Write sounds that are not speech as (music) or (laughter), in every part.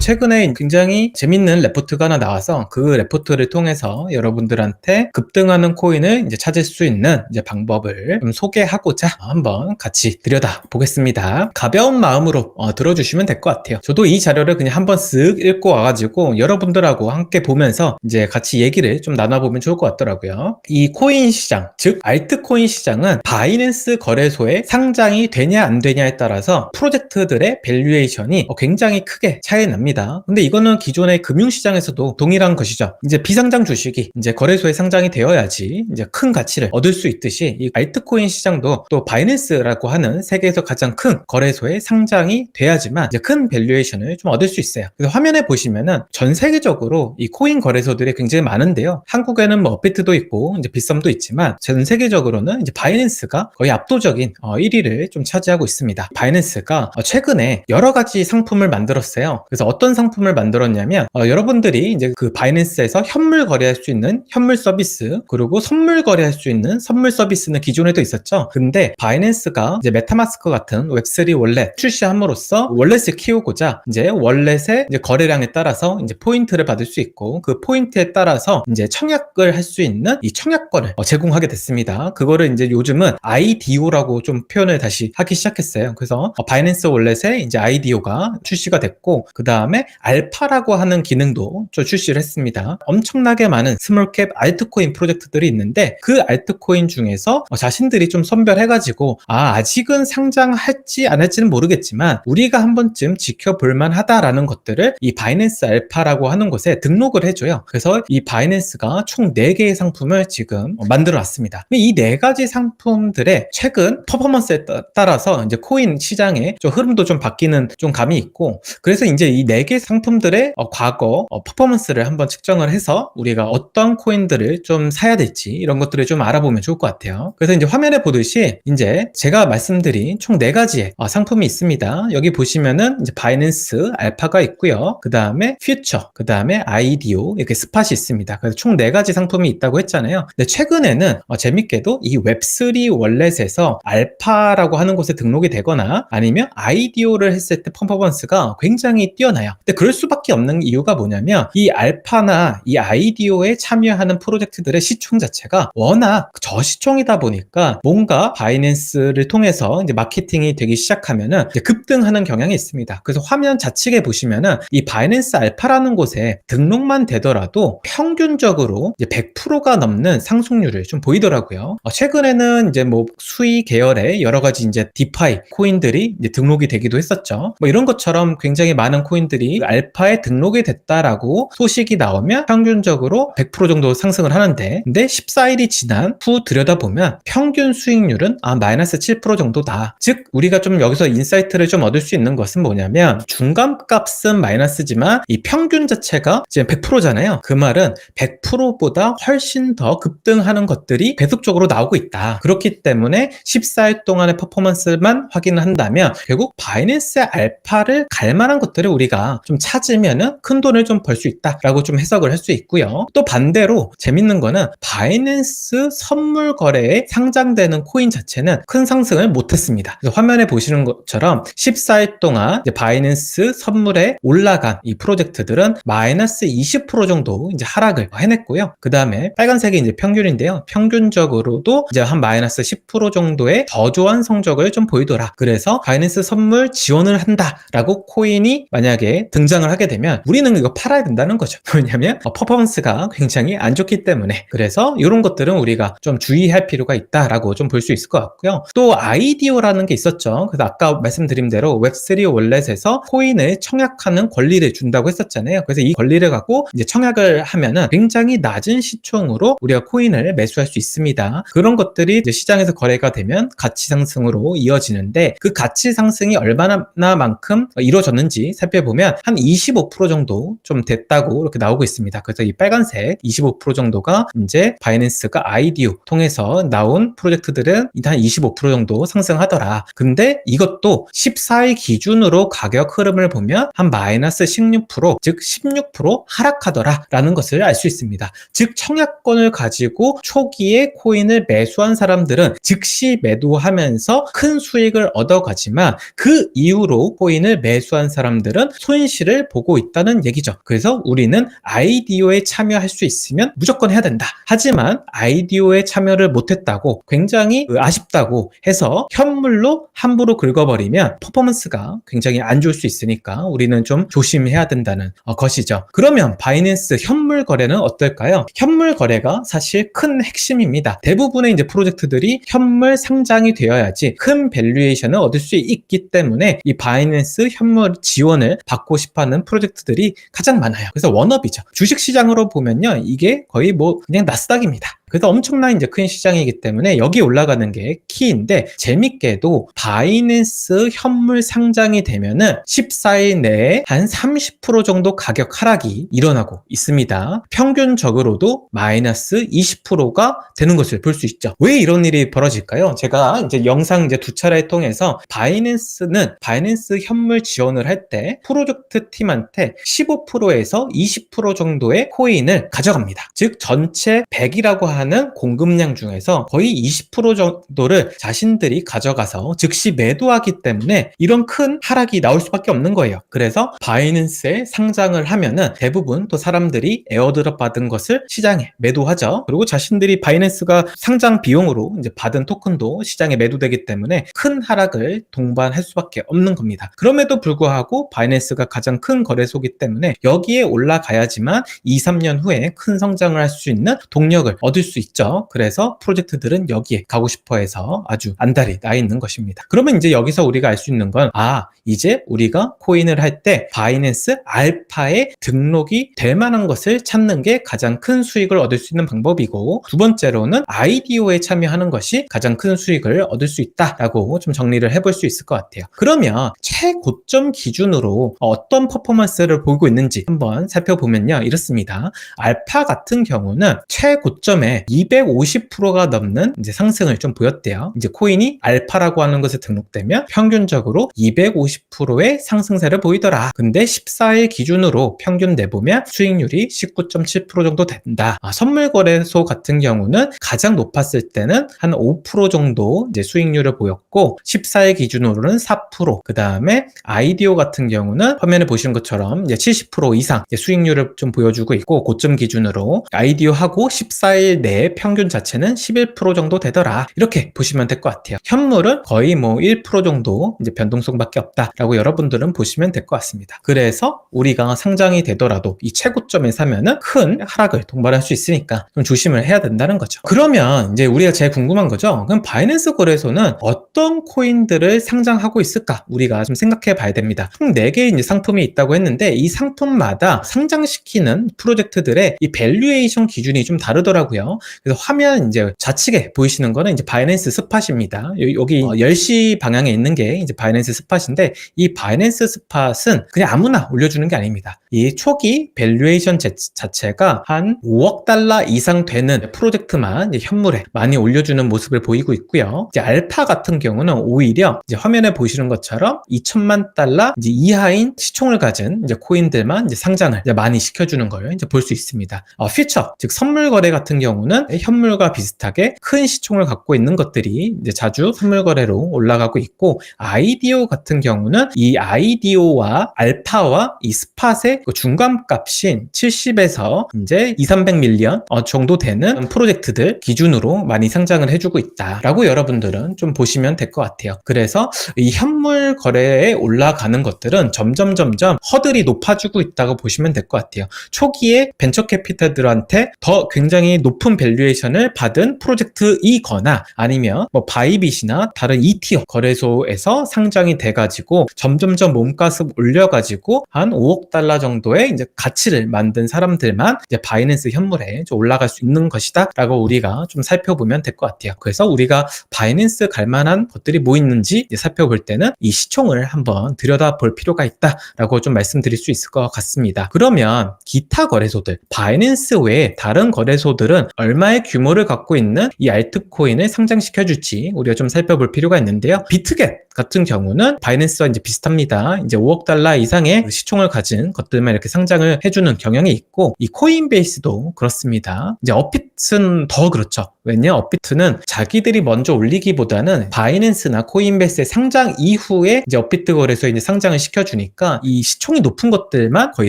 최근에 굉장히 재밌는 레포트가 하나 나와서 그 레포트를 통해서 여러분들한테 급등하는 코인을 이제 찾을 수 있는 이제 방법을 좀 소개하고자 한번 같이 들여다 보겠습니다. 가벼운 마음으로 어, 들어주시면 될 것 같아요. 저도 이 자료를 그냥 한번 쓱 읽고 와가지고 여러분들하고 함께 보면서 이제 같이 얘기를 좀 나눠보면 좋을 것 같더라고요. 이 코인 시장, 즉 알트코인 시장은 바이낸스 거래소에 상장이 되냐 안 되냐에 따라서 프로젝트들의 밸류에이션이 어, 굉장히 크게 차이 납니다. 근데 이거는 기존의 금융시장에서도 동일한 것이죠. 이제 비상장 주식이 이제 거래소에 상장이 되어야지 이제 큰 가치를 얻을 수 있듯이 이 알트코인 시장도 또 바이낸스라고 하는 세계에서 가장 큰 거래소에 상장이 돼야지만 이제 큰 밸류에이션을 좀 얻을 수 있어요. 그래서 화면에 보시면은 전 세계적으로 이 코인 거래소들이 굉장히 많은데요. 한국에는 뭐 업비트도 있고 이제 빗썸도 있지만 전 세계적으로는 이제 바이낸스가 거의 압도적인 어, 1위를 좀 차지하고 있습니다. 바이낸스가 어, 최근에 여러 가지 상품을 만들었어요. 그래서 어떤 상품을 만들었냐면 어, 여러분들이 이제 그 바이낸스에서 현물 거래할 수 있는 현물 서비스 그리고 선물 거래할 수 있는 선물 서비스는 기존에도 있었죠. 근데 바이낸스가 이제 메타마스크 같은 웹3 월렛 출시함으로써 월렛을 키우고자 이제 월렛의 이제 거래량에 따라서 이제 포인트를 받을 수 있고 그 포인트에 따라서 이제 청약을 할 수 있는 이 청약권을 어, 제공하게 됐습니다. 그거를 이제 요즘은 IDO라고 좀 표현을 다시 하기 시작했어요. 그래서 어, 바이낸스 월렛에 이제 IDO가 출시가 됐고 그 다음 에 알파라고 하는 기능도 좀 출시를 했습니다. 엄청나게 많은 스몰캡 알트코인 프로젝트들이 있는데 그 알트코인 중에서 어, 자신들이 좀 선별해가지고 아 아직은 상장할지 안 할지는 모르겠지만 우리가 한 번쯤 지켜볼 만하다라는 것들을 이 바이낸스 알파라고 하는 곳에 등록을 해줘요. 그래서 이 바이낸스가 총 4개의 상품을 지금 어, 만들어 놨습니다. 이네 가지 상품들의 최근 퍼포먼스에 따- 따라서 이제 코인 시장의 좀 흐름도 좀 바뀌는 좀 감이 있고 그래서 이제 이네 개 상품들의 어, 과거 어, 퍼포먼스를 한번 측정을 해서 우리가 어떤 코인들을 좀 사야 될지 이런 것들을 좀 알아보면 좋을 것 같아요. 그래서 이제 화면에 보듯이 이제 제가 말씀드린 총 네 가지의 어, 상품이 있습니다. 여기 보시면은 이제 바이낸스 알파가 있고요. 그 다음에 퓨처, 그 다음에 아이디오 이렇게 스팟이 있습니다. 그래서 총 네 가지 상품이 있다고 했잖아요. 근데 최근에는 어, 재밌게도 이 웹3 월렛에서 알파라고 하는 곳에 등록이 되거나 아니면 아이디오를 했을 때 퍼포먼스가 굉장히 뛰어나 요. 근데 그럴 수밖에 없는 이유가 뭐냐면 이 알파나 이 아이디오에 참여하는 프로젝트들의 시총 자체가 워낙 저시총이다 보니까 뭔가 바이낸스를 통해서 이제 마케팅이 되기 시작하면은 급등하는 경향이 있습니다. 그래서 화면 좌측에 보시면은 이 바이낸스 알파라는 곳에 등록만 되더라도 평균적으로 이제 100%가 넘는 상승률을 좀 보이더라고요. 어, 최근에는 이제 뭐 수익 계열의 여러 가지 이제 디파이 코인들이 이제 등록이 되기도 했었죠. 뭐 이런 것처럼 굉장히 많은 코인 들이 알파에 등록이 됐다라고 소식이 나오면 평균적으로 100% 정도 상승을 하는데 근데 14일이 지난 후 들여다보면 평균 수익률은 아 마이너스 7% 정도다. 즉 우리가 좀 여기서 인사이트를 좀 얻을 수 있는 것은 뭐냐면 중간 값은 마이너스지만 이 평균 자체가 지금 100%잖아요. 그 말은 100%보다 훨씬 더 급등하는 것들이 계속적으로 나오고 있다. 그렇기 때문에 14일 동안의 퍼포먼스만 확인을 한다면 결국 바이낸스 알파를 갈 만한 것들을 우리가 좀 찾으면은 큰 돈을 좀 벌 수 있다라고 좀 해석을 할 수 있고요. 또 반대로 재밌는 거는 바이낸스 선물 거래에 상장되는 코인 자체는 큰 상승을 못했습니다. 화면에 보시는 것처럼 14일 동안 바이낸스 선물에 올라간 이 프로젝트들은 마이너스 20% 정도 이제 하락을 해냈고요. 그 다음에 빨간색이 이제 평균인데요. 평균적으로도 이제 한 마이너스 10% 정도의 저조한 성적을 좀 보이더라. 그래서 바이낸스 선물 지원을 한다라고 코인이 만약에 등장을 하게 되면 우리는 이거 팔아야 된다는 거죠. (laughs) 왜냐하면 어, 퍼포먼스가 굉장히 안 좋기 때문에 그래서 이런 것들은 우리가 좀 주의할 필요가 있다라고 좀 볼 수 있을 것 같고요. 또 아이디오라는 게 있었죠. 그래서 아까 말씀드린 대로 웹3 월렛에서 코인을 청약하는 권리를 준다고 했었잖아요. 그래서 이 권리를 갖고 이제 청약을 하면은 굉장히 낮은 시총으로 우리가 코인을 매수할 수 있습니다. 그런 것들이 시장에서 거래가 되면 가치 상승으로 이어지는데 그 가치 상승이 얼마나 만큼 이루어졌는지 살펴보면 한 25% 정도 좀 됐다고 이렇게 나오고 있습니다. 그래서 이 빨간색 25% 정도가 이제 바이낸스가 아이디오 통해서 나온 프로젝트들은 한 25% 정도 상승하더라. 근데 이것도 14일 기준으로 가격 흐름을 보면 한 마이너스 16%, 즉 16% 하락하더라 라는 것을 알 수 있습니다. 즉 청약권을 가지고 초기에 코인을 매수한 사람들은 즉시 매도하면서 큰 수익을 얻어가지만 그 이후로 코인을 매수한 사람들은 손실을 보고 있다는 얘기죠. 그래서 우리는 IDO에 참여할 수 있으면 무조건 해야 된다. 하지만 IDO에 참여를 못했다고 굉장히 그 아쉽다고 해서 현물로 함부로 긁어버리면 퍼포먼스가 굉장히 안 좋을 수 있으니까 우리는 좀 조심해야 된다는 어, 것이죠. 그러면 바이낸스 현물 거래는 어떨까요? 현물 거래가 사실 큰 핵심입니다. 대부분의 이제 프로젝트들이 현물 상장이 되어야지 큰 밸류에이션을 얻을 수 있기 때문에 이 바이낸스 현물 지원을 받고 싶어하는 프로젝트들이 가장 많아요. 그래서 원업이죠. 주식 시장으로 보면요, 이게 거의 뭐 그냥 나스닥입니다. 그래서 엄청난 이제 큰 시장이기 때문에 여기 올라가는 게 키인데 재밌게도 바이낸스 현물 상장이 되면은 14일 내에 한 30% 정도 가격 하락이 일어나고 있습니다. 평균적으로도 마이너스 20%가 되는 것을 볼 수 있죠. 왜 이런 일이 벌어질까요? 제가 이제 영상 이제 두 차례 통해서 바이낸스는 바이낸스 현물 지원을 할 때 프로젝트 팀한테 15%에서 20% 정도의 코인을 가져갑니다. 즉 전체 100이라고 하는 공급량 중에서 거의 20% 정도를 자신들이 가져가서 즉시 매도하기 때문에 이런 큰 하락이 나올 수밖에 없는 거예요. 그래서 바이낸스에 상장을 하면은 대부분 또 사람들이 에어드롭 받은 것을 시장에 매도하죠. 그리고 자신들이 바이낸스가 상장 비용으로 이제 받은 토큰도 시장에 매도되기 때문에 큰 하락을 동반할 수밖에 없는 겁니다. 그럼에도 불구하고 바이낸스가 가장 큰 거래소기 때문에 여기에 올라가야지만 2, 3년 후에 큰 성장을 할 수 있는 동력을 얻을 수 있죠. 그래서 프로젝트들은 여기에 가고 싶어 해서 아주 안달이 나 있는 것입니다. 그러면 이제 여기서 우리가 알 수 있는 건, 아, 이제 우리가 코인을 할 때 바이낸스 알파에 등록이 될 만한 것을 찾는 게 가장 큰 수익을 얻을 수 있는 방법이고, 두 번째로는 IDO에 참여하는 것이 가장 큰 수익을 얻을 수 있다라고 좀 정리를 해볼 수 있을 것 같아요. 그러면 최고점 기준으로 어떤 퍼포먼스를 보이고 있는지 한번 살펴보면요. 이렇습니다. 알파 같은 경우는 최고점에 250%가 넘는 이제 상승을 좀 보였대요. 이제 코인이 알파라고 하는 것에 등록되면 평균적으로 250%의 상승세를 보이더라. 근데 14일 기준으로 평균 내보면 수익률이 19.7% 정도 된다. 아, 선물 거래소 같은 경우는 가장 높았을 때는 한 5% 정도 이제 수익률을 보였고 14일 기준으로는 4%. 그 다음에 아이디오 같은 경우는 화면에 보시는 것처럼 이제 70% 이상 이제 수익률을 좀 보여주고 있고 고점 기준으로 아이디오하고 14일 내에 평균 자체는 11% 정도 되더라. 이렇게 보시면 될 것 같아요. 현물은 거의 뭐 1% 정도 이제 변동성밖에 없다라고 여러분들은 보시면 될 것 같습니다. 그래서 우리가 상장이 되더라도 이 최고점에 사면은 큰 하락을 동반할 수 있으니까 좀 조심을 해야 된다는 거죠. 그러면 이제 우리가 제일 궁금한 거죠. 그럼 바이낸스 거래소는 어떤 코인들을 상장하고 있을까? 우리가 좀 생각해 봐야 됩니다. 총 4개의 이제 상품이 있다고 했는데 이 상품마다 상장시키는 프로젝트들의 이 밸류에이션 기준이 좀 다르더라고요. 그래서 화면 이제 좌측에 보이시는 거는 이제 바이낸스 스팟입니다. 여- 여기 어, 10시 방향에 있는 게 이제 바이낸스 스팟인데 이 바이낸스 스팟은 그냥 아무나 올려주는 게 아닙니다. 이 초기 밸류에이션 제- 자체가 한 5억 달러 이상 되는 프로젝트만 현물에 많이 올려주는 모습을 보이고 있고요. 이제 알파 같은 경우는 오히려 이제 화면에 보시는 것처럼 2천만 달러 이제 이하인 시총을 가진 이제 코인들만 이제 상장을 이제 많이 시켜주는 걸 이제 볼 수 있습니다. 어, 퓨처 즉 선물 거래 같은 경우 는 현물과 비슷하게 큰 시총을 갖고 있는 것들이 이제 자주 선물 거래로 올라가고 있고 아이디오 같은 경우는 이 아이디오와 알파와 이 스팟의 그 중간 값인 70에서 이제 2, 300 밀리언 어, 정도 되는 프로젝트들 기준으로 많이 상장을 해주고 있다라고 여러분들은 좀 보시면 될 것 같아요. 그래서 이 현물 거래에 올라가는 것들은 점점 점점 허들이 높아지고 있다고 보시면 될 것 같아요. 초기에 벤처 캐피탈들한테 더 굉장히 높은 밸류에이션을 받은 프로젝트이거나 아니면 뭐 바이빗이나 다른 E티어 거래소에서 상장이 돼가지고 점점점 몸값을 올려가지고 한 5억 달러 정도의 이제 가치를 만든 사람들만 이제 바이낸스 현물에 좀 올라갈 수 있는 것이다라고 우리가 좀 살펴보면 될 것 같아요. 그래서 우리가 바이낸스 갈 만한 것들이 뭐 있는지 살펴볼 때는 이 시총을 한번 들여다볼 필요가 있다라고 좀 말씀드릴 수 있을 것 같습니다. 그러면 기타 거래소들, 바이낸스 외에 다른 거래소들은 얼마의 규모를 갖고 있는 이 알트코인을 상장시켜 줄지 우리가 좀 살펴볼 필요가 있는데요. 비트겟 같은 경우는 바이낸스와 이제 비슷합니다. 이제 5억 달러 이상의 그 시총을 가진 것들만 이렇게 상장을 해주는 경향이 있고 이 코인베이스도 그렇습니다. 이제 업비트는 더 그렇죠. 왜냐? 업비트는 자기들이 먼저 올리기보다는 바이낸스나 코인베이스의 상장 이후에 이제 업비트 거래소에 이제 상장을 시켜주니까 이 시총이 높은 것들만 거의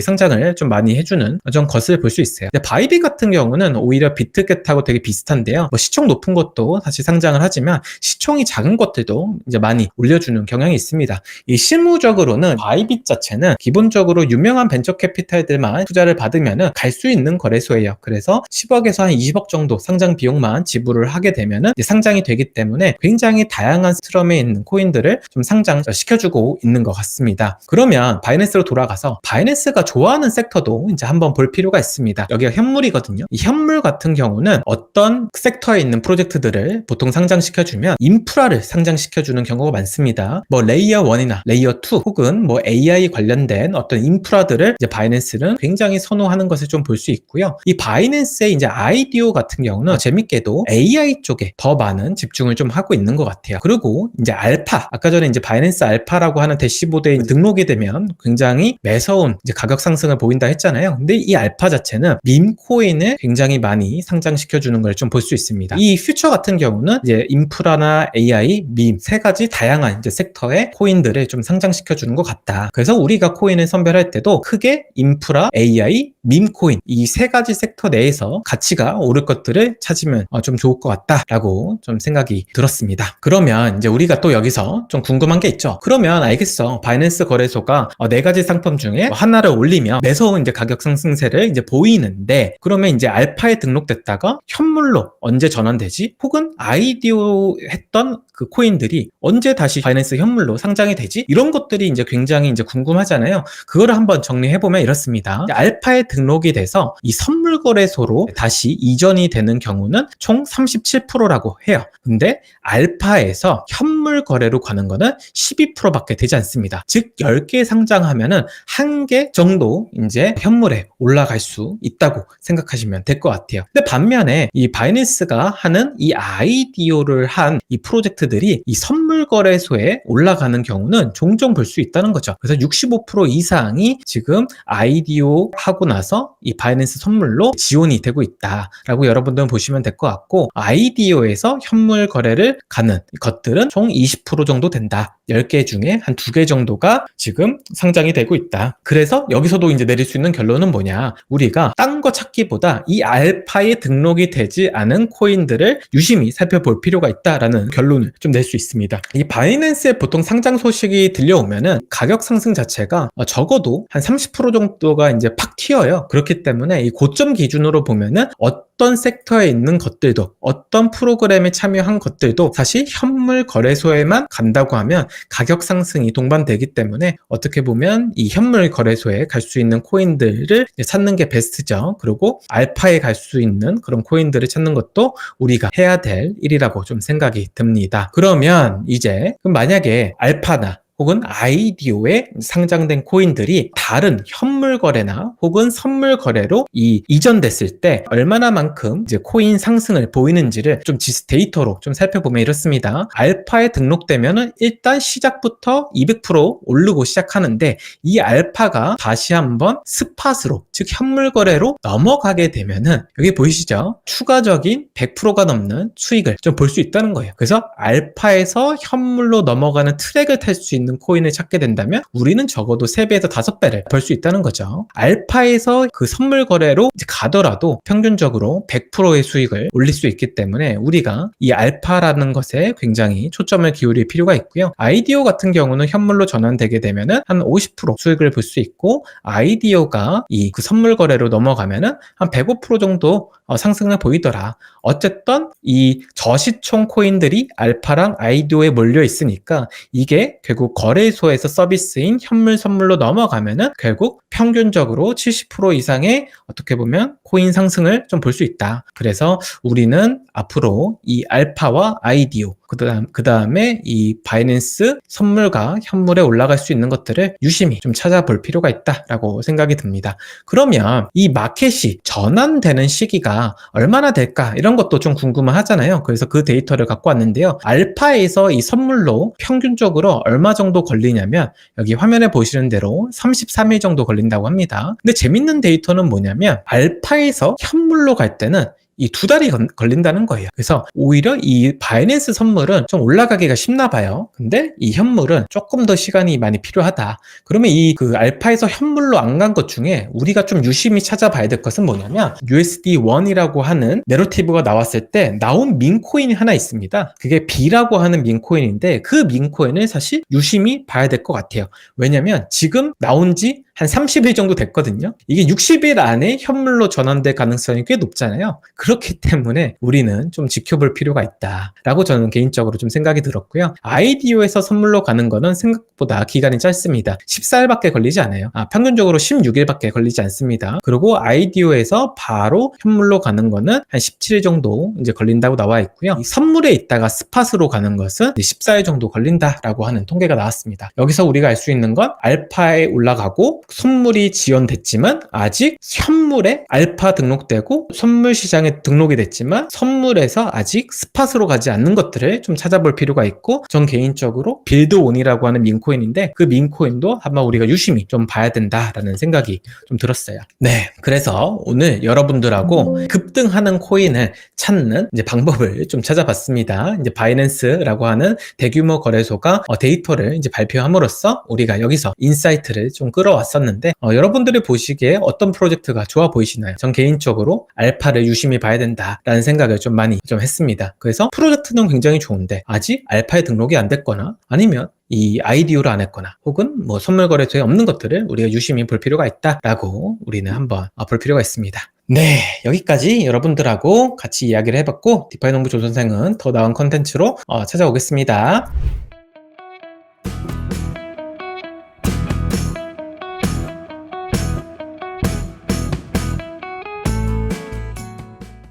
상장을 좀 많이 해주는 그런 것을 볼 수 있어요. 바이비 같은 경우는 오히려 비트겟하고 되게 비슷한데요. 뭐 시총 높은 것도 사실 상장을 하지만 시총이 작은 것들도 이제 많이 올 려주는 경향이 있습니다. 이 실무적으로는 바이빗 자체는 기본적으로 유명한 벤처 캐피탈들만 투자를 받으면은 갈수 있는 거래소예요. 그래서 10억에서 한 20억 정도 상장 비용만 지불을 하게 이제 상장이 되기 때문에 굉장히 다양한 스트럼에 있는 코인들을 좀 상장시켜주고 있는 것 같습니다. 그러면 바이낸스로 돌아가서 바이낸스가 좋아하는 섹터도 이제 한번 볼 필요가 있습니다. 여기가 현물이거든요. 이 현물 같은 경우는 어떤 섹터에 있는 프로젝트들을 보통 상장시켜주면 인프라를 상장시켜주는 경우가 많습니다. 뭐 레이어 1이나 레이어 2 혹은 뭐 AI 관련된 어떤 인프라들을 이제 바이낸스는 굉장히 선호하는 것을 좀 볼 수 있고요. 이 바이낸스의 이제 아이디오 같은 경우는 재밌게도 AI 쪽에 더 많은 집중을 좀 하고 있는 것 같아요. 그리고 이제 알파 아까 전에 이제 바이낸스 알파라고 하는 대시보드에 등록이 되면 굉장히 매서운 이제 가격 상승을 보인다 했잖아요. 근데 이 알파 자체는 밈 코인을 굉장히 많이 상장시켜 주는 걸 좀 볼 수 있습니다. 이 퓨처 같은 경우는 이제 인프라나 AI, 밈 세 가지 다양한 이제 섹터의 코인들을 좀 상장시켜 주는 것 같다. 그래서 우리가 코인을 선별할 때도 크게 인프라, AI, 밈 코인 이 세 가지 섹터 내에서 가치가 오를 것들을 찾으면 어, 좀 좋을 것 같다라고 좀 생각이 들었습니다. 그러면 이제 우리가 또 여기서 좀 궁금한 게 있죠. 그러면 알겠어. 바이낸스 거래소가 어, 네 가지 상품 중에 뭐 하나를 올리면 매서운 이제 가격 상승세를 이제 보이는데 그러면 이제 알파에 등록됐다가 현물로 언제 전환되지? 혹은 아이디오 했던 그 코인들이 언제 다시 바이낸스 현물로 상장이 되지? 이런 것들이 이제 굉장히 이제 궁금하잖아요. 그거를 한번 정리해 보면 이렇습니다. 알파에 등록이 돼서 이 선물 거래소로 다시 이전이 되는 경우는 총 37%라고 해요. 근데 알파에서 현물 거래로 가는 거는 12%밖에 되지 않습니다. 즉 10개 상장하면은 한 개 정도 이제 현물에 올라갈 수 있다고 생각하시면 될 것 같아요. 근데 반면에 이 바이낸스가 하는 이 아이디오를 한 이 프로젝트들이 이 선물 거래소 에 올라가는 경우는 종종 볼 수 있다는 거죠. 그래서 65% 이상이 지금 아이디오 하고 나서 이 바이낸스 선물로 지원이 되고 있다라고 여러분들은 보시면 될 것 같고 아이디오에서 현물 거래를 가는 것들은 총 20% 정도 된다. 10개 중에 한 2개 정도가 지금 상장이 되고 있다. 그래서 여기서도 이제 내릴 수 있는 결론은 뭐냐? 우리가 딴 거 찾기보다 이 알파에 등록이 되지 않은 코인들을 유심히 살펴볼 필요가 있다라는 결론을 좀 낼 수 있습니다. 이 바이낸스 의 보통 상장 소식이 들려오면은 가격 상승 자체가 적어도 한 30% 정도가 이제 팍 튀어요. 그렇기 때문에 이 고점 기준으로 보면은 어떤 섹터에 있는 것들도 어떤 프로그램에 참여한 것들도 사실 현물 거래소에만 간다고 하면 가격 상승이 동반되기 때문에 어떻게 보면 이 현물 거래소에 갈 수 있는 코인들을 찾는 게 베스트죠. 그리고 알파에 갈 수 있는 그런 코인들을 찾는 것도 우리가 해야 될 일이라고 좀 생각이 듭니다. 그러면 이제 만약에 알파나 혹은 아이디오에 상장된 코인들이 다른 현물 거래나 혹은 선물 거래로 이 이전됐을 때 얼마나만큼 이제 코인 상승을 보이는지를 좀 지수 데이터로 좀 살펴보면 이렇습니다. 알파에 등록되면은 일단 시작부터 200% 오르고 시작하는데 이 알파가 다시 한번 스팟으로 즉 현물 거래로 넘어가게 되면은 여기 보이시죠? 추가적인 100%가 넘는 수익을 좀 볼 수 있다는 거예요. 그래서 알파에서 현물로 넘어가는 트랙을 탈 수 있는 있는 코인을 찾게 된다면 우리는 적어도 3배에서 5배를 벌 수 있다는 거죠. 알파에서 그 선물 거래로 가더라도 평균적으로 100%의 수익을 올릴 수 있기 때문에 우리가 이 알파라는 것에 굉장히 초점을 기울일 필요가 있고요. 아이디오 같은 경우는 현물로 전환되게 되면은 한 50% 수익을 볼 수 있고 아이디오가 이 그 선물 거래로 넘어가면은 한 105% 정도 어, 상승을 보이더라. 어쨌든 이 저시총 코인들이 알파랑 아이디오에 몰려 있으니까 이게 결국 거래소에서 서비스인 현물 선물로 넘어가면은 결국 평균적으로 70% 이상의 어떻게 보면 코인 상승을 좀 볼 수 있다. 그래서 우리는 앞으로 이 알파와 아이디오 그다음 그다음에 이 바이낸스 선물과 현물에 올라갈 수 있는 것들을 유심히 좀 찾아볼 필요가 있다라고 생각이 듭니다. 그러면 이 마켓이 전환되는 시기가 얼마나 될까 이런 것도 좀 궁금하잖아요. 그래서 그 데이터를 갖고 왔는데요. 알파에서 이 선물로 평균적으로 얼마 정도 걸리냐면 여기 화면에 보시는 대로 33일 정도 걸린다고 합니다. 근데 재밌는 데이터는 뭐냐면 알파에서 현물로 갈 때는 이 두 달이 건- 걸린다는 거예요. 그래서 오히려 이 바이낸스 선물은 좀 올라가기가 쉽나 봐요. 근데 이 현물은 조금 더 시간이 많이 필요하다. 그러면 이 그 알파에서 현물로 안 간 것 중에 우리가 좀 유심히 찾아봐야 될 것은 뭐냐면 USD1이라고 하는 내러티브가 나왔을 때 나온 민코인이 하나 있습니다. 그게 B라고 하는 민코인인데 그 민코인을 사실 유심히 봐야 될 것 같아요. 왜냐면 지금 나온 지한 30일 정도 됐거든요. 이게 60일 안에 현물로 전환될 가능성이 꽤 높잖아요. 그렇기 때문에 우리는 좀 지켜볼 필요가 있다라고 저는 개인적으로 좀 생각이 들었고요. 아이디오에서 선물로 가는 거는 생각보다 기간이 짧습니다. 14일밖에 걸리지 않아요. 아, 평균적으로 16일밖에 걸리지 않습니다. 그리고 아이디오에서 바로 현물로 가는 거는 한 17일 정도 이제 걸린다고 나와 있고요. 이 선물에 있다가 스팟으로 가는 것은 14일 정도 걸린다라고 하는 통계가 나왔습니다. 여기서 우리가 알 수 있는 건 알파에 올라가고 선물이 지원됐지만 아직 현물에 알파 등록되고 선물 시장에 등록이 됐지만 선물에서 아직 스팟으로 가지 않는 것들을 좀 찾아볼 필요가 있고 전 개인적으로 빌드온이라고 하는 민코인인데 그 민코인도 한번 우리가 유심히 좀 봐야 된다라는 생각이 좀 들었어요. 네, 그래서 오늘 여러분들하고 급등하는 코인을 찾는 이제 방법을 좀 찾아봤습니다. 이제 바이낸스라고 하는 대규모 거래소가 어, 데이터를 이제 발표함으로써 우리가 여기서 인사이트를 좀 끌어왔 었는데 어, 여러분들이 보시기에 어떤 프로젝트가 좋아 보이시나요? 전 개인적으로 알파를 유심히 봐야 된다라는 생각을 좀 많이 좀 했습니다. 그래서 프로젝트는 굉장히 좋은데 아직 알파에 등록이 안 됐거나 아니면 이 아이디오를 안 했거나 혹은 뭐 선물 거래소에 없는 것들을 우리가 유심히 볼 필요가 있다라고 우리는 한번 어, 볼 필요가 있습니다. 네, 여기까지 여러분들하고 같이 이야기를 해봤고 디파이 농부 조선생은 더 나은 컨텐츠로 어, 찾아오겠습니다.